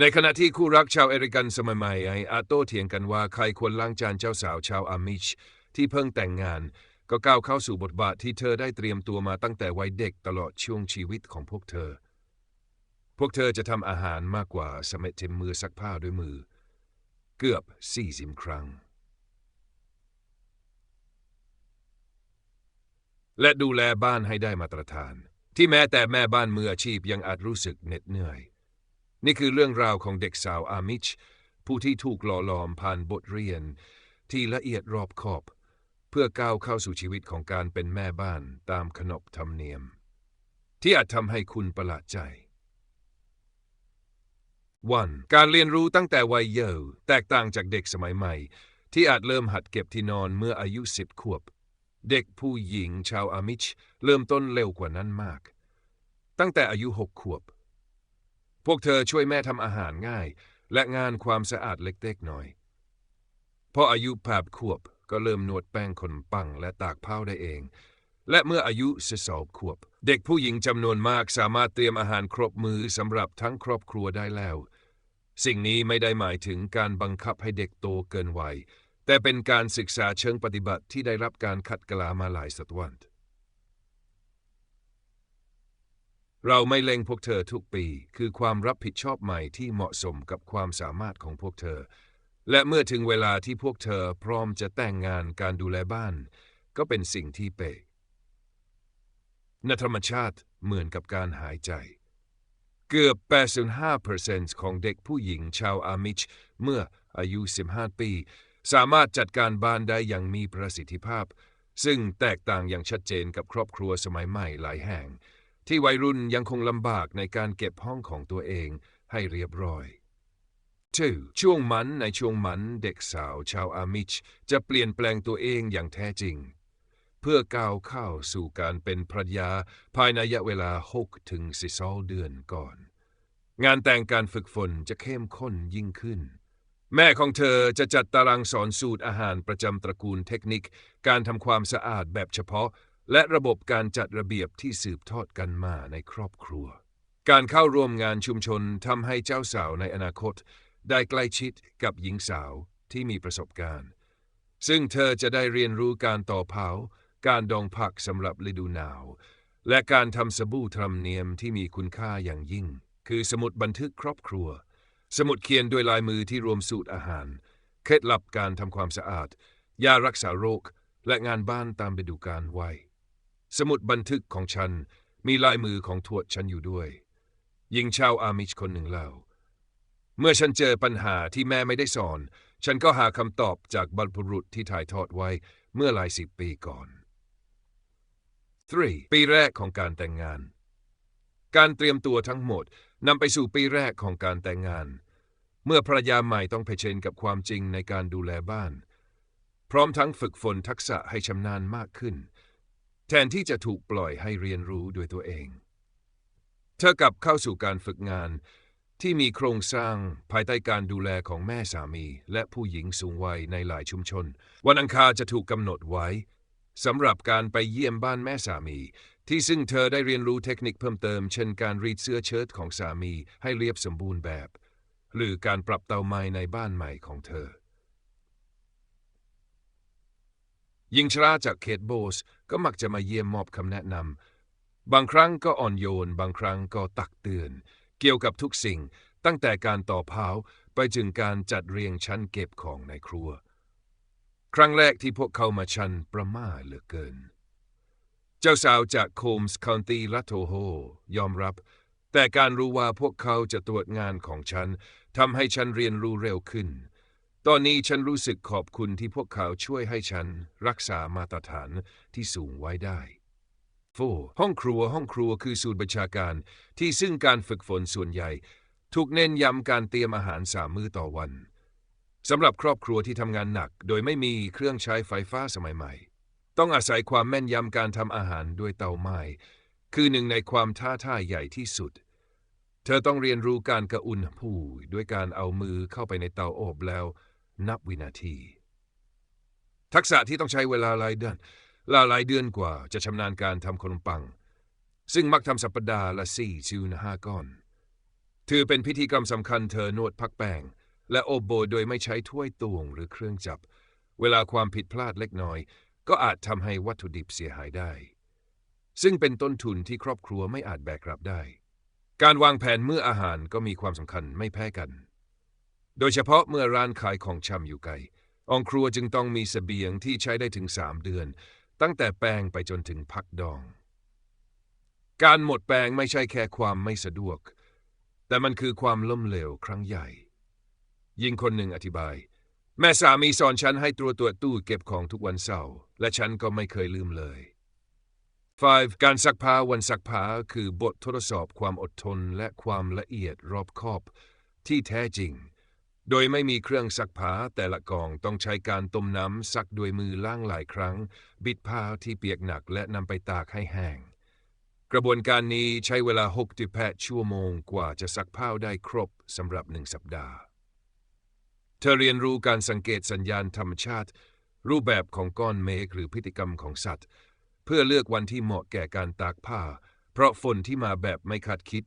ในขณะที่คู่รักชาวเอริกันสมัยใหม่ไออาโต้เถียงกันว่าใครควรล้างจานเจ้าสาวชาวอามิช ที่เพิ่งแต่งงาน ก็ก้าวเข้าสู่บทบาทที่เธอได้เตรียมตัวมาตั้งแต่วัยเด็กตลอดช่วงชีวิตของพวกเธอ พวกเธอจะทำอาหารมากกว่าสมัยเทมมือซักผ้าด้วยมือ เกือบ40ครั้ง และดูแลบ้านให้ได้มาตรฐาน ที่แม้แต่แม่บ้านมืออาชีพยังอาจรู้สึกเหน็ดเหนื่อย นี่คือเรื่องราวของเด็กสาวอามิช ผู้ที่ถูกหล่อหลอมผ่านบทเรียน ที่ละเอียดรอบคอบ เพื่อก้าวเข้าสู่ชีวิตของการเป็นแม่บ้านตามขนบธรรมเนียม ที่อาจทำให้คุณประหลาดใจวันการเรียนรู้ตั้งแต่วัยเยาว์แตกต่างจากเด็กสมัยใหม่ ที่อาจเริ่มหัดเก็บที่นอนเมื่ออายุสิบขวบ เด็กผู้หญิงชาวอามิช เริ่มต้นเร็วกว่านั้นมาก ตั้งแต่อายุหกขวบ พวกเธอช่วยแม่ทำอาหารง่าย และงานความสะอาดเล็กๆน้อยพออายุแปดขวบก็เริ่มนวดแป้งขนปังและตากผ้าได้เอง และเมื่ออายุสิบสองขวบ เด็กผู้หญิงจำนวนมากสามารถเตรียมอาหารครบมือสำหรับทั้งครอบครัวได้แล้ว สิ่งนี้ไม่ได้หมายถึงการบังคับให้เด็กโตเกินวัยแต่เป็นการศึกษาเชิงปฏิบัติที่ได้รับการขัดกลามาหลายศตวรรษ เราไม่เล็งพวกเธอทุกปี คือความรับผิดชอบใหม่ที่เหมาะสมกับความสามารถของพวกเธอ และเมื่อถึงเวลาที่พวกเธอพร้อมจะแต่งงานการดูแลบ้าน ก็เป็นสิ่งที่เป๊ะในธรรมชาติเหมือนกับการหายใจ เกือบ 85%ของเด็กผู้หญิงชาวอามิช เมื่ออายุ 15 ปี สามารถจัดการบ้านได้อย่างมีประสิทธิภาพ ซึ่งแตกต่างอย่างชัดเจนกับครอบครัวสมัยใหม่หลายแห่ง ที่วัยรุ่นยังคงลำบากในการเก็บห้องของตัวเองให้เรียบร้อย 2. ช่วงมันในช่วงมันเด็กสาวชาวอามิช จะเปลี่ยนแปลงตัวเองอย่างแท้จริง เพื่อก้าวเข้าสู่การเป็นภรรยาภายในระยะเวลา 6 ถึง 12 เดือนก่อน งานแต่งการฝึกฝนจะเข้มข้นยิ่งขึ้น แม่ของเธอจะจัดตารางสอนสูตรอาหารประจำตระกูลเทคนิค การทำความสะอาดแบบเฉพาะ และระบบการจัดระเบียบที่สืบทอดกันมาในครอบครัว การเข้าร่วมงานชุมชนทำให้เจ้าสาวในอนาคต ได้ใกล้ชิดกับหญิงสาวที่มีประสบการณ์ ซึ่งเธอจะได้เรียนรู้การต่อเผา การดองผักสำหรับฤดูหนาว และการทำสบู่ธรรมเนียมที่มีคุณค่าอย่างยิ่ง คือสมุดบันทึกครอบครัว สมุดเขียนด้วยลายมือที่รวมสูตรอาหาร เคล็ดลับการทำความสะอาด ยารักษาโรค และงานบ้านตามฤดูกาลไว สมุดบันทึกของฉันมีลายมือของทวดฉันอยู่ด้วยหญิงชาวอามิชคนหนึ่งเล่า เมื่อฉันเจอปัญหาที่แม่ไม่ได้สอน ฉันก็หาคำตอบจากบรรพบุรุษที่ถ่ายทอดไว้เมื่อหลายสิบปีก่อน 3. ปีแรกของการแต่งงาน การเตรียมตัวทั้งหมดนำไปสู่ปีแรกของการแต่งงาน เมื่อภรรยาใหม่ต้องเผชิญกับความจริงในการดูแลบ้าน พร้อมทั้งฝึกฝนทักษะให้ชำนาญมากขึ้น แทนที่จะถูกปล่อยให้เรียนรู้ด้วยตัวเอง เธอกลับเข้าสู่การฝึกงานที่มีโครงสร้างภายใต้การดูแลของแม่สามี และผู้หญิงสูงวัยในหลายชุมชน วันอังคารจะถูกกำหนดไว้สำหรับการไปเยี่ยมบ้านแม่สามี ที่ซึ่งเธอได้เรียนรู้เทคนิคเพิ่มเติม เช่นการรีดเสื้อเชิ้ตของสามีให้เรียบสมบูรณ์แบบ หรือการปรับเตาไม้ในบ้านใหม่ของเธอ หญิงชราจากเขตโบสก็มักจะมาเยี่ยมมอบคำแนะนำบางครั้งก็อ่อนโยน บางครั้งก็ตักเตือน เกี่ยวกับทุกสิ่ง ตั้งแต่การต่อเผาไปถึงการจัดเรียงชั้นเก็บของในครัว ครั้งแรกที่พวกเขามาชันประมาเหลือเกิน เจ้าสาวจากโคมส์คาวน์ตี้รัตโทโฮยอมรับ แต่การรู้ว่าพวกเขาจะตรวจงานของฉันทำให้ฉันเรียนรู้เร็วขึ้น ตอนนี้ฉันรู้สึกขอบคุณที่พวกเขาช่วยให้ฉันรักษามาตรฐานที่สูงไว้ได้ 4. ห้องครัวห้องครัวคือศูนย์บัญชาการ ที่ซึ่งการฝึกฝนส่วนใหญ่ ถูกเน้นย้ำการเตรียมอาหารสามมื้อต่อวันสำหรับครอบครัวที่ทำงานหนัก โดยไม่มีเครื่องใช้ไฟฟ้าสมัยใหม่ ต้องอาศัยความแม่นยำการทำอาหารด้วยเตาไม้ คือหนึ่งในความท้าทายใหญ่ที่สุด เธอต้องเรียนรู้การกระอุณหภูมิด้วยการเอามือเข้าไปในเตาอบแล้ว นับวินาที ทักษะที่ต้องใช้เวลาหลายเดือนลาหลายเดือนกว่าจะชำนาญการทำขนมปัง ซึ่งมักทำสัปดาห์ละสี่ชิวนห้าก้อน ถือเป็นพิธีกรรมสำคัญเธอนวดพักแป้งและอบโบยโดยไม่ใช้ถ้วยตวงหรือเครื่องจับ เวลาความผิดพลาดเล็กน้อย ก็อาจทำให้วัตถุดิบเสียหายได้ ซึ่งเป็นต้นทุนที่ครอบครัวไม่อาจแบกรับได้ การวางแผนมื้ออาหารก็มีความสำคัญไม่แพ้กัน โดยเฉพาะเมื่อร้านขายของชำอยู่ไกลองครัวจึงต้องมีเสบียงที่ใช้ได้ถึงสามเดือน ตั้งแต่แป้งไปจนถึงพักดอง การหมดแป้งไม่ใช่แค่ความไม่สะดวก แต่มันคือความล้มเหลวครั้งใหญ่ ยิงคนหนึ่งอธิบาย แม่สามีสอนฉันให้ตรวจตรวจตู้เก็บของทุกวันเสาร์และฉันก็ไม่เคยลืมเลย 5. การซักผ้าวันซักผ้าคือบททดสอบความอดทนและความละเอียดรอบคอบที่แท้จริง โดยไม่มีเครื่องซักผ้าแต่ละกองต้องใช้การต้มน้ำซักด้วยมือล้างหลายครั้ง บิดผ้าที่เปียกหนักและนำไปตากให้แห้ง กระบวนการนี้ใช้เวลา6-8ชั่วโมงกว่าจะซักผ้าได้ครบสำหรับหนึ่งสัปดาห์ เธอเรียนรู้การสังเกตสัญญาณธรรมชาติ รูปแบบของก้อนเมฆหรือพฤติกรรมของสัตว์ เพื่อเลือกวันที่เหมาะแก่การตากผ้า เพราะฝนที่มาแบบไม่คาดคิด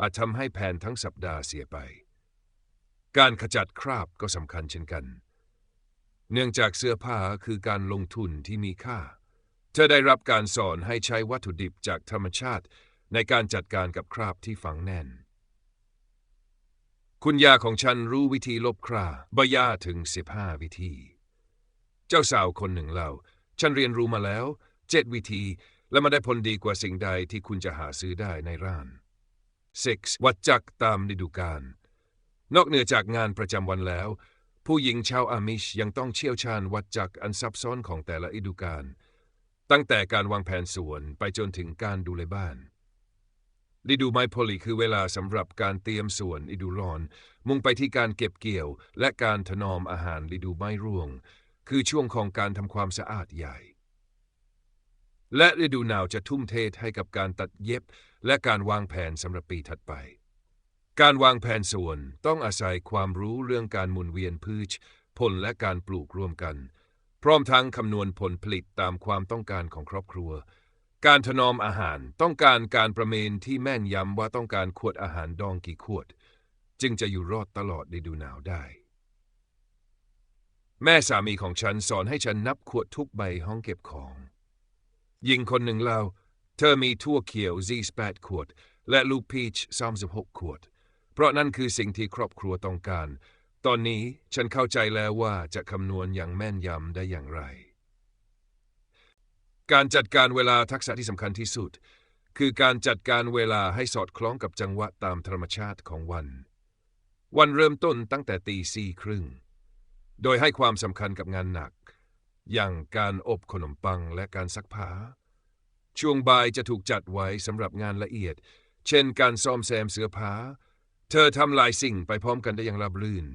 อาจทำให้แผนทั้งสัปดาห์เสียไป การขจัดคราบก็สำคัญเช่นกัน เนื่องจากเสื้อผ้าคือการลงทุนที่มีค่า เธอได้รับการสอนให้ใช้วัตถุดิบจากธรรมชาติ ในการจัดการกับคราบที่ฝังแน่น คุณยาของฉันรู้วิธีลบคราบยาถึง 15 วิธี เจ้าสาวคนหนึ่งเล่า ฉันเรียนรู้มาแล้วเจ็ดวิธี และมาได้ผลดีกว่าสิ่งใดที่คุณจะหาซื้อได้ในร้าน 6. วัดจักตามฤดูกาล นอกเหนือจากงานประจำวันแล้ว ผู้หญิงชาวอามิชยังต้องเชี่ยวชาญวัดจักอันซับซ้อนของแต่ละฤดูกาลตั้งแต่การวางแผนสวนไปจนถึงการดูแลบ้านฤดูไม้ผลิคือเวลาสำหรับการเตรียมสวนฤดูร้อน มุ่งไปที่การเก็บเกี่ยว และการถนอมอาหารฤดูไม้ร่วง คือช่วงของการทำความสะอาดใหญ่ และฤดูหนาวจะทุ่มเทให้กับการตัดเย็บ และการวางแผนสำหรับปีถัดไป การวางแผนสวนต้องอาศัยความรู้เรื่องการหมุนเวียนพืช ผลและการปลูกร่วมกัน พร้อมทั้งคำนวณผลผลิตตามความต้องการของครอบครัว การถนอมอาหารต้องการการประเมินที่แม่นยำว่าต้องการขวดอาหารดองกี่ขวด จึงจะอยู่รอดตลอดฤดูหนาวได้ แม่สามีของฉันสอนให้ฉันนับขวดทุกใบห้องเก็บของหญิงคนหนึ่งเล่าเธอมีทั่วเขียว Z8 ขวด และลูกพีช36 ขวด เพราะนั่นคือสิ่งที่ครอบครัวต้องการ ตอนนี้ฉันเข้าใจแล้วว่าจะคำนวณอย่างแม่นยำได้อย่างไร การจัดการเวลาทักษะที่สำคัญที่สุด คือการจัดการเวลาให้สอดคล้องกับจังหวะตามธรรมชาติของวัน วันเริ่มต้นตั้งแต่ตีสี่ครึ่ง โดยให้ความสำคัญกับงานหนัก อย่างการอบขนมปังและการซักผ้าช่วงบ่ายจะถูกจัดไว้สำหรับงานละเอียด เช่นการซ่อมแซมเสื้อผ้า เธอทำหลายสิ่งไปพร้อมกันได้อย่างราบรื่น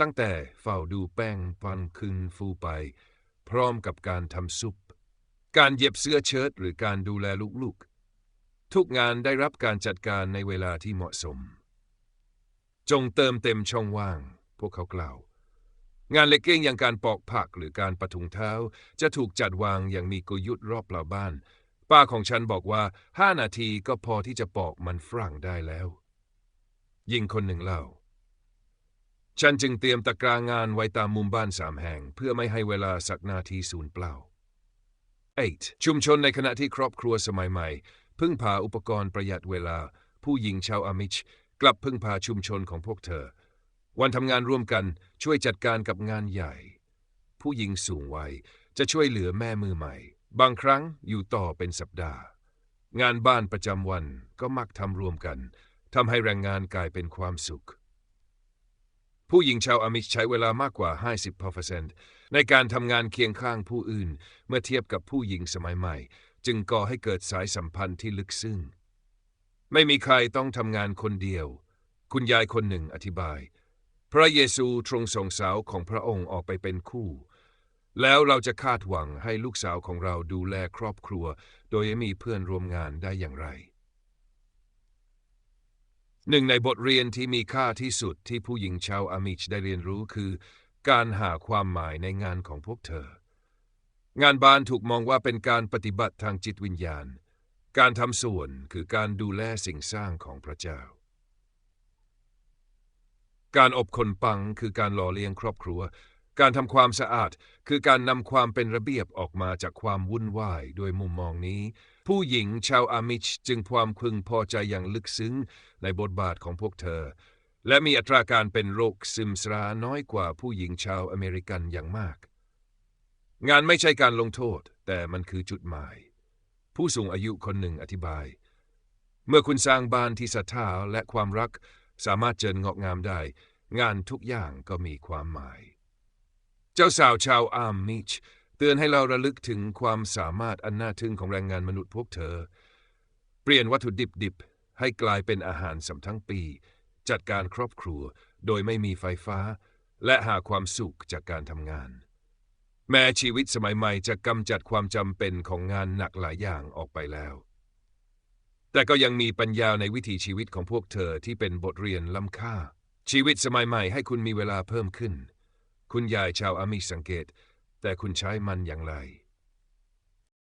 ตั้งแต่เฝ้าดูแป้งฟันขึ้นฟูไป พร้อมกับการทำซุป การเย็บเสื้อเชิ้ตหรือการดูแลลูกๆ ทุกงานได้รับการจัดการในเวลาที่เหมาะสม จงเติมเต็มช่องว่าง พวกเขากล่าว งานเล็กเก้งอย่างการปอกผักหรือการปะทุงเท้า จะถูกจัดวางอย่างมีกลยุทธ์รอบเปล่าบ้าน ป้าของฉันบอกว่าห้านาทีก็พอที่จะปอกมันฝรั่งได้แล้ว ยิงคนหนึ่งเล่า ฉันจึงเตรียมตะกร้างานไว้ตามมุมบ้านสามแห่ง เพื่อไม่ให้เวลาสักนาทีสูญเปล่า 8. ชุมชนในขณะที่ครอบครัวสมัยใหม่ พึ่งพาอุปกรณ์ประหยัดเวลา ผู้หญิงชาวอามิช กลับพึ่งพาชุมชนของพวกเธอ วันทำงานร่วมกันช่วยจัดการกับงานใหญ่ ผู้หญิงสูงวัยจะช่วยเหลือแม่มือใหม่ บางครั้งอยู่ต่อเป็นสัปดาห์ งานบ้านประจำวันก็มักทำรวมกัน ทำให้แรงงานกลายเป็นความสุข ผู้หญิงชาวอามิชใช้เวลามากกว่า 50%ในการทำงานเคียงข้างผู้อื่น เมื่อเทียบกับผู้หญิงสมัยใหม่ จึงก่อให้เกิดสายสัมพันธ์ที่ลึกซึ้งไม่มีใครต้องทำงานคนเดียว คุณยายคนหนึ่งอธิบาย พระเยซูทรงส่งสาวของพระองค์ออกไปเป็นคู่ แล้วเราจะคาดหวังให้ลูกสาวของเราดูแลครอบครัว โดยมีเพื่อนร่วมงานได้อย่างไร หนึ่งในบทเรียนที่มีค่าที่สุดที่ผู้หญิงชาวอามิชได้เรียนรู้คือ การหาความหมายในงานของพวกเธอ งานบ้านถูกมองว่าเป็นการปฏิบัติทางจิตวิญญาณ การทำส่วนคือการดูแลสิ่งสร้างของพระเจ้า การอบคนปังคือการหล่อเลี้ยงครอบครัว การทำความสะอาดคือการนำความเป็นระเบียบออกมาจากความวุ่นวายด้วยมุมมองนี้ ผู้หญิงชาวอามิชจึงความพึงพอใจอย่างลึกซึ้งในบทบาทของพวกเธอ และมีอัตราการเป็นโรคซึมเศร้าน้อยกว่าผู้หญิงชาวอเมริกันอย่างมาก งานไม่ใช่การลงโทษ แต่มันคือจุดหมาย ผู้สูงอายุคนหนึ่งอธิบาย เมื่อคุณสร้างบ้านที่ศรัทธาและความรัก สามารถเจริญงอกงามได้ งานทุกอย่างก็มีความหมาย เจ้าสาวชาวอาร์มมิชเตือนให้เราระลึกถึงความสามารถอันน่าทึ่งของแรงงานมนุษย์พวกเธอ เปลี่ยนวัตถุดิบดิบให้กลายเป็นอาหารสำทั้งปี จัดการครอบครัวโดยไม่มีไฟฟ้า และหาความสุขจากการทำงาน แม้ชีวิตสมัยใหม่จะกำจัดความจำเป็นของงานหนักหลายอย่างออกไปแล้ว แต่ก็ยังมีปัญญาในวิถีชีวิตของพวกเธอที่เป็นบทเรียนล้ำค่า ชีวิตสมัยใหม่ให้คุณมีเวลาเพิ่มขึ้น คุณยายชาวอามีสังเกต แต่คุณใช้มันอย่างไร